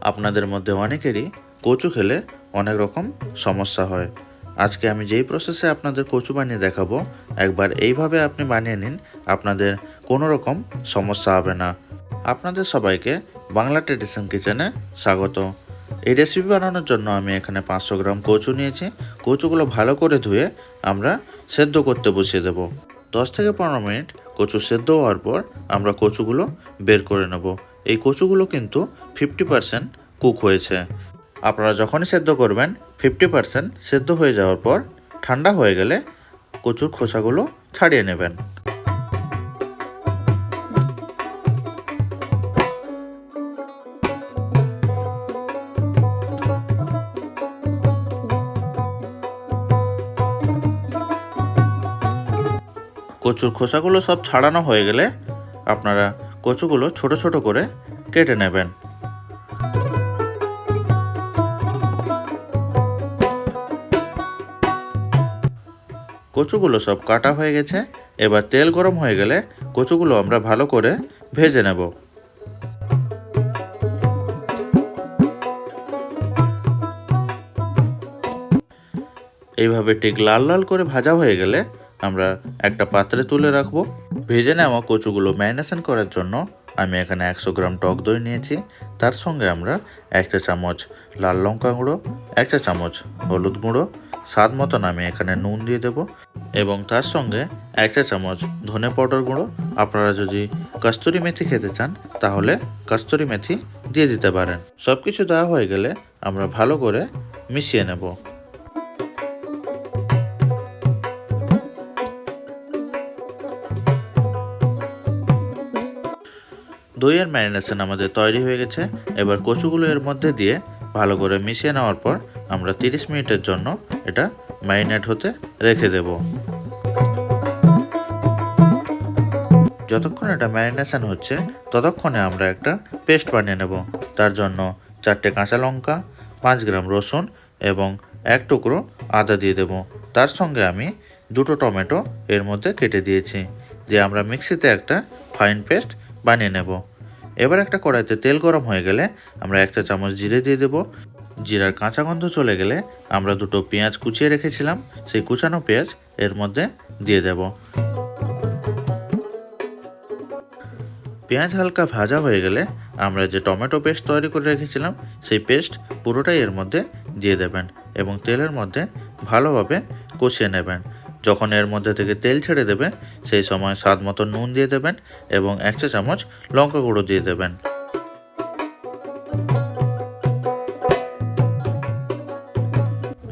আপনাদের মধ্যে অনেকেরই কচু খেলে অনেক রকম সমস্যা হয়। আজকে আমি যেই প্রসেসে আপনাদের কচু বানিয়ে দেখাবো, একবার এইভাবে আপনি বানিয়ে নিন, আপনাদের কোনো রকম সমস্যা হবে না। আপনাদের সবাইকে বাংলা ট্রেডিশন কিচেনে স্বাগত। এই রেসিপি বানানোর জন্য আমি এখানে পাঁচশো গ্রাম কচু নিয়েছি। কচুগুলো ভালো করে ধুয়ে আমরা সেদ্ধ করতে বসিয়ে দেবো। দশ থেকে পনেরো মিনিট কচু সেদ্ধ হওয়ার পর আমরা কচুগুলো বের করে নেব। এই কচুগুলো কিন্তু ফিফটি পার্সেন্ট কুক হয়েছে। আপনারা যখনই সেদ্ধ করবেন ফিফটি পার্সেন্ট সেদ্ধ হয়ে যাওয়ার পর ঠান্ডা হয়ে গেলে কচুর খোসাগুলো ছাড়িয়ে নেবেন। কচুর খোসাগুলো সব ছাড়ানো হয়ে গেলে আপনারা কচুগুলো ছোট ছোট করে কেটে নেবেন। কচুগুলো সব কাটা হয়ে গেছে। এবার তেল গরম হয়ে গেলে কচুগুলো আমরা ভালো করে ভেজে নেব। এইভাবে ঠিক লাল লাল করে ভাজা হয়ে গেলে আমরা একটা পাত্রে তুলে রাখব। ভেজে নেওয়া কচুগুলো ম্যারিনেশন করার জন্য আমি এখানে একশো গ্রাম টক দই নিয়েছি। তার সঙ্গে আমরা এক চা চামচ লাল লঙ্কা গুঁড়ো এক চা চামচ হলুদ গুঁড়ো, স্বাদ মতন আমি এখানে নুন দিয়ে দেবো এবং তার সঙ্গে এক চা চামচ ধনে পাউডার গুঁড়ো। আপনারা যদি কস্তুরি মেথি খেতে চান, তাহলে কস্তুরি মেথি দিয়ে দিতে পারেন। সব কিছু দেওয়া হয়ে গেলে আমরা ভালো করে মিশিয়ে নেব। দইয়ের ম্যারিনেশন আমাদের তৈরি হয়ে গেছে। এবার কচুগুলো এর মধ্যে দিয়ে ভালো করে মিশিয়ে নেওয়ার পর আমরা 30 মিনিটের জন্য এটা ম্যারিনেট হতে রেখে দেব। যতক্ষণ এটা ম্যারিনেশন হচ্ছে, ততক্ষণে আমরা একটা পেস্ট বানিয়ে নেব। তার জন্য চারটে কাঁচা লঙ্কা, পাঁচ গ্রাম রসুন এবং এক টুকরো আদা দিয়ে দেব। তার সঙ্গে আমি দুটো টমেটো এর মধ্যে কেটে দিয়েছি। দিয়ে আমরা মিক্সিতে একটা ফাইন পেস্ট বানিয়ে নেব। এবার একটা কড়াইতে তেল গরম হয়ে গেলে আমরা এক চা চামচ জিরে দিয়ে দেব। জিরার কাঁচা গন্ধ চলে গেলে আমরা দুটো পেঁয়াজ কুচিয়ে রেখেছিলাম। সেই কুচানো পেঁয়াজ এর মধ্যে দিয়ে দেব। পেঁয়াজ হালকা ভাজা হয়ে গেলে আমরা যে টমেটো পেস্ট তৈরি করে রেখেছিলাম, সেই পেস্ট পুরোটাই এর মধ্যে দিয়ে দেবেন এবং তেলের মধ্যে ভালোভাবে কষিয়ে নেবেন। যখন এর মধ্যে থেকে তেল ছেড়ে দেবে, সেই সময় স্বাদ মতো নুন দিয়ে দেবেন এবং এক চা চামচ লঙ্কা গুঁড়ো দিয়ে দেবেন।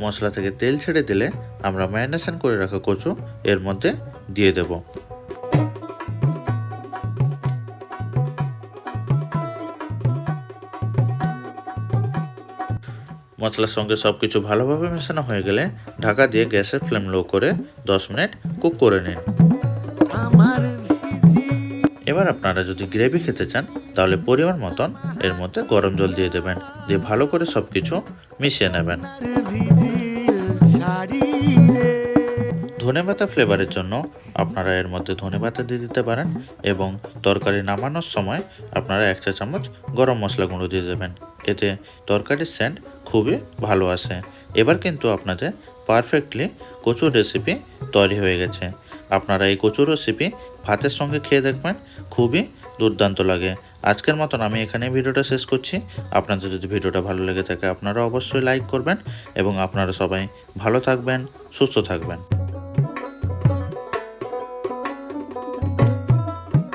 মশলা থেকে তেল ছেড়ে দিলে আমরা ম্যারিনেশন করে রাখা কচু এর মধ্যে দিয়ে দেব। মশলার সঙ্গে সব কিছু ভালোভাবে মেশানো হয়ে গেলে ঢাকা দিয়ে গ্যাসের ফ্লেম লো করে 10 মিনিট কুক করে নিন। এবার আপনারা যদি গ্রেভি খেতে চান তাহলে পরিমাণ মতন এর মধ্যে গরম জল দিয়ে দেবেন দিয়ে ভালো করে সব কিছু মিশিয়ে নেবেন। ধনে পাতা ফ্লেভারের জন্য আপনারা এর মধ্যে ধনে পাতা দিয়ে দিতে পারেন এবং তরকারি নামানোর সময় আপনারা এক চা চামচ গরম মশলা গুঁড়ো দিয়ে দেবেন। এতে তরকারির স্যান্ড খুবই ভালো আসে এবার কিন্তু আপনাদের পারফেক্টলি কচুর রেসিপি তৈরি হয়ে গেছে। আপনারা এই কচুর রেসিপি ভাতের সঙ্গে খেয়ে দেখবেন, খুবই দুর্দান্ত লাগে। আজকের মতন আমি এখানে ভিডিওটা শেষ করছি। আপনাদের যদি ভিডিওটা ভালো লেগে থাকে, আপনারা অবশ্যই লাইক করবেন এবং আপনারা সবাই ভালো থাকবেন, সুস্থ থাকবেন।